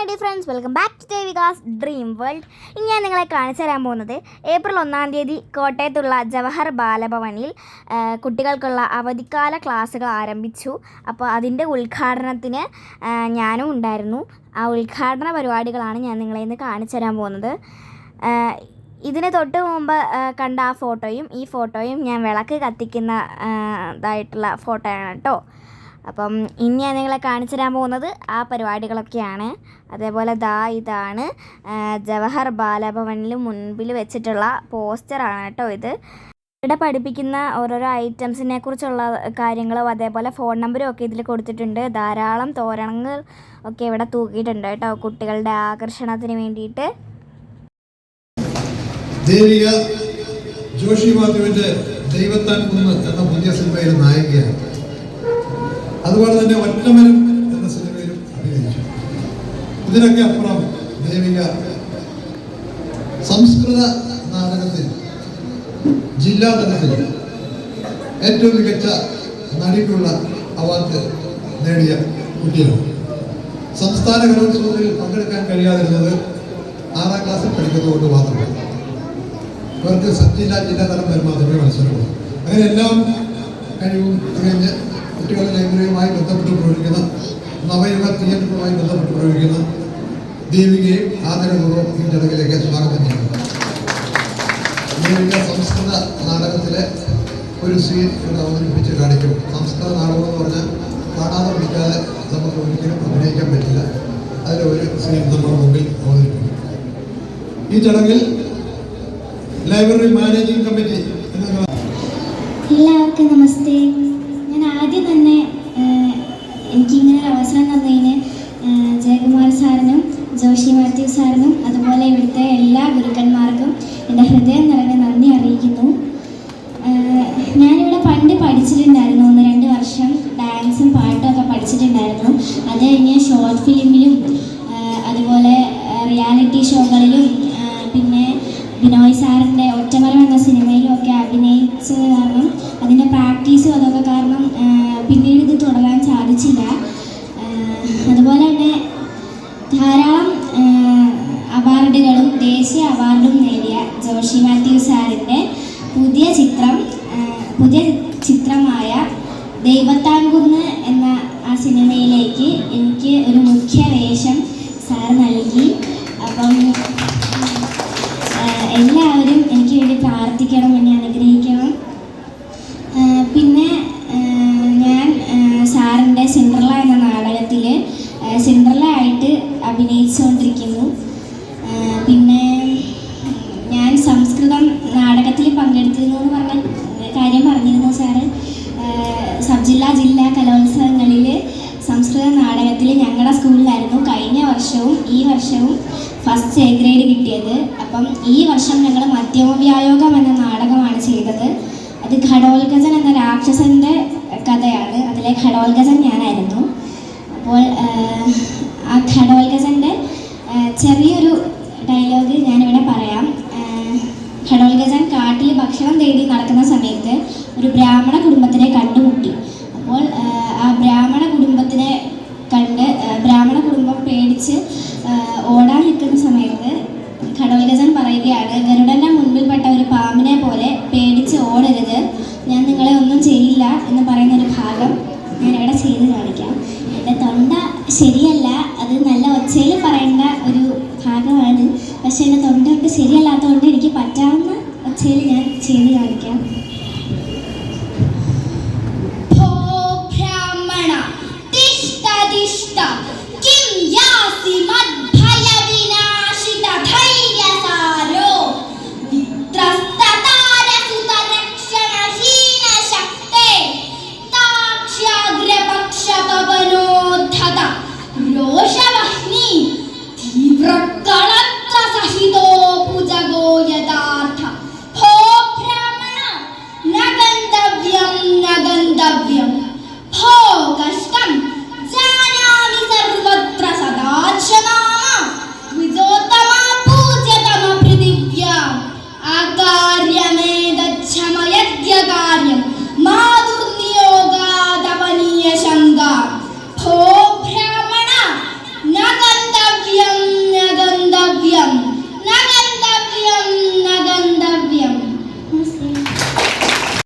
My dear friends welcome back to Devika's dream world ഇനി ഞാൻ നിങ്ങളെ കാണിച്ചു തരാൻ പോകുന്നത് ഏപ്രിൽ ഒന്നാം തീയതി കോട്ടയത്തുള്ള ജവഹർ ബാലഭവനിൽ കുട്ടികൾക്കുള്ള അവധിക്കാല ക്ലാസ്സുകൾ ആരംഭിച്ചു. അപ്പോൾ അതിന്റെ ഉദ്ഘാടനത്തിന് ഞാനും ഉണ്ടായിരുന്നു. ആ ഉദ്ഘാടന പരിപാടികളാണ് ഞാൻ നിങ്ങളെ ഇന്ന് കാണിച്ചു തരാൻ പോകുന്നത്. ഇതിന് തൊട്ട് മുമ്പ് കണ്ട ആ ഫോട്ടോയും ഈ ഫോട്ടോയും ഞാൻ വിളക്ക് കത്തിക്കുന്നതായിട്ടുള്ള ഫോട്ടോയാണ് കേട്ടോ. അപ്പം ഇനി ഞാൻ നിങ്ങളെ കാണിച്ചു തരാൻ പോകുന്നത് ആ പരിപാടികളൊക്കെയാണ്. അതേപോലെ ദാ ഇതാണ് ജവഹർ ബാലഭവനിൽ മുൻപിൽ വെച്ചിട്ടുള്ള പോസ്റ്ററാണ് കേട്ടോ ഇത്. ഇവിടെ പഠിപ്പിക്കുന്ന ഓരോരോ ഐറ്റംസിനെ കുറിച്ചുള്ള കാര്യങ്ങളും അതേപോലെ ഫോൺ നമ്പറും ഒക്കെ ഇതിൽ കൊടുത്തിട്ടുണ്ട്. ധാരാളം തോരണങ്ങൾ ഒക്കെ ഇവിടെ തൂക്കിയിട്ടുണ്ട് കേട്ടോ കുട്ടികളുടെ ആകർഷണത്തിന് വേണ്ടിയിട്ട്. ജോഷി മാത്യുവിന്റെ ദൈവത്താൻ കുന്ന് എന്ന പുതിയ സിനിമയിലെ നായികയാണ്. അതുപോലെ തന്നെ ഒറ്റമരം എന്ന സിനിമയിലും അഭിനയിച്ചു. ഇതിനൊക്കെ അപ്പുറം ദേവിക സംസ്കൃത നാടകത്തിൽ ജില്ലാ തലത്തിൽ ഏറ്റവും മികച്ച നടിക്കുള്ള അവാർഡ് നേടിയ കുട്ടിയാണ്. സംസ്ഥാന കലോത്സവത്തിൽ പങ്കെടുക്കാൻ കഴിയാതിരുന്നത് ആറാം ക്ലാസ്സിൽ പഠിക്കുന്നതുകൊണ്ട് മാത്രമാണ് ഇവർക്ക് സബ് ജില്ലാ ജില്ലാതലം വരെ മാത്രമേ മത്സരമുള്ളൂ അങ്ങനെ എല്ലാം കഴിവും തികഞ്ഞ് കുട്ടികളുടെ ലൈബ്രറിയുമായി ബന്ധപ്പെട്ട് പ്രവർത്തിക്കുന്ന നവയുഗ തിയേറ്ററുമായി ബന്ധപ്പെട്ട് പ്രവർത്തിക്കുന്ന ദീപികയും ആദരപൂർവം ഈ ചടങ്ങിലേക്ക് സ്വാഗതം ചെയ്യുന്നു. സംസ്കൃത നാടകത്തിലെ ഒരു സീൻ ഇവിടെ അവതരിപ്പിച്ച് കാണിക്കും. സംസ്കൃത നാടകം എന്ന് പറഞ്ഞാൽ കാണാതെ പിടിക്കാതെ നമുക്ക് ഒരിക്കലും അഭിനയിക്കാൻ പറ്റില്ല. അതിലെ ഒരു സീൻ നമ്മുടെ മുമ്പിൽ അവതരിപ്പിക്കും. ഈ ചടങ്ങിൽ ലൈബ്രറി മാനേജിംഗ് കമ്മിറ്റി എല്ലാവർക്കും നമസ്തേ. ഒരു തന്നതിന് ജയകുമാർ സാറിനും ജോഷി മാത്യു സാറിനും അതുപോലെ ഇവിടുത്തെ എല്ലാ ഗുരുക്കന്മാർക്കും എന്റെ ഹൃദയം നിറഞ്ഞ നന്ദി അറിയിക്കുന്നു. ഞാനിവിടെ പണ്ട് പഠിച്ചിട്ടുണ്ടായിരുന്നു. ഒന്ന് രണ്ട് വർഷം ഡാൻസും പാട്ടും ഒക്കെ പഠിച്ചിട്ടുണ്ടായിരുന്നു. അത് കഴിഞ്ഞ് ഷോർട്ട് ഫിലിമിലും അതുപോലെ റിയാലിറ്റി ഷോകളിലും പിന്നെ ബിനോയ് സാറിന്റെ ഒറ്റമരം എന്ന സിനിമയിലും ഒക്കെ അഭിനയിച്ചത് കാരണം അതിന്റെ പ്രാക്ടീസും അതൊക്കെ കാരണം പിന്നീട് ഇത് തുടരാൻ സാധിച്ചില്ല. അതുപോലെ തന്നെ ധാരാളം അവാർഡുകളും ദേശീയ അവാർഡും നേടിയ ജോഷി മാത്യു സാറിന്റെ പുതിയ ചിത്രം പുതിയ ചിത്രമായ ദൈവത്താൻകുന്ന് എന്ന ആ സിനിമയിലേക്ക് അഭിനയിച്ചുകൊണ്ടിരിക്കുന്നു. പിന്നെ ഞാൻ സംസ്കൃതം നാടകത്തിൽ പങ്കെടുത്തിരുന്നു എന്ന് പറഞ്ഞ കാര്യം പറഞ്ഞിരുന്നു സാറ്. സബ് ജില്ലാ ജില്ലാ കലോത്സവങ്ങളിൽ സംസ്കൃത നാടകത്തിൽ ഞങ്ങളുടെ സ്കൂളിലായിരുന്നു കഴിഞ്ഞ വർഷവും ഈ വർഷവും ഫസ്റ്റ് എ ഗ്രേഡ് കിട്ടിയത്. അപ്പം ഈ വർഷം ഞങ്ങൾ മധ്യമവ്യായോഗം എന്ന നാടകമാണ് ചെയ്തത്. അത് ഘടോൽഗജൻ എന്ന രാക്ഷസന്റെ കഥയാണ്. അതിലെ ഘടോൽഗജൻ ഞാനായിരുന്നു. അപ്പോൾ ആ ഘടോത്കജന്റെ ചെറിയൊരു ഡയലോഗ് ഞാനിവിടെ പറയാം. ആഹ്, കാട്ടിൽ ഭക്ഷണം തേടി നടക്കുന്ന സമയത്ത് ഒരു ബ്രാഹ്മണ കുടുംബത്തിനെ കണ്ടുമുട്ടി. അപ്പോൾ ആ ബ്രാഹ്മണ കുടുംബത്തിനെ കണ്ട് ബ്രാഹ്മണ കുടുംബം പേടിച്ച് ഓടാൻ നിൽക്കുന്ന സമയത്ത് ഘടോത്കജൻ പറയുകയാണ് ഗരുഡന്റെ മുൻപിൽപ്പെട്ട ഒരു പാമ്പിനെ പോലെ പേടിച്ച് ഓടരുത്. ഞാൻ നിങ്ങളെ ഒന്നും ചെയ്യില്ല എന്ന് പറയുന്ന ഒരു ഭാഗം ഞാൻ ഇവിടെ ചെയ്ത് കാണിക്കാം. എന്റെ തൊണ്ട ശരിയല്ല അത് നല്ല ഒച്ചയിൽ പറയേണ്ട ഒരു ഭാഗമാണ് പക്ഷേ എന്റെ തൊണ്ട കൊണ്ട് ശരിയല്ലാത്തതുകൊണ്ട് എനിക്ക് പറ്റാവുന്ന ഒച്ചയിൽ ഞാൻ ചെയ്ത് കാണിക്കാം.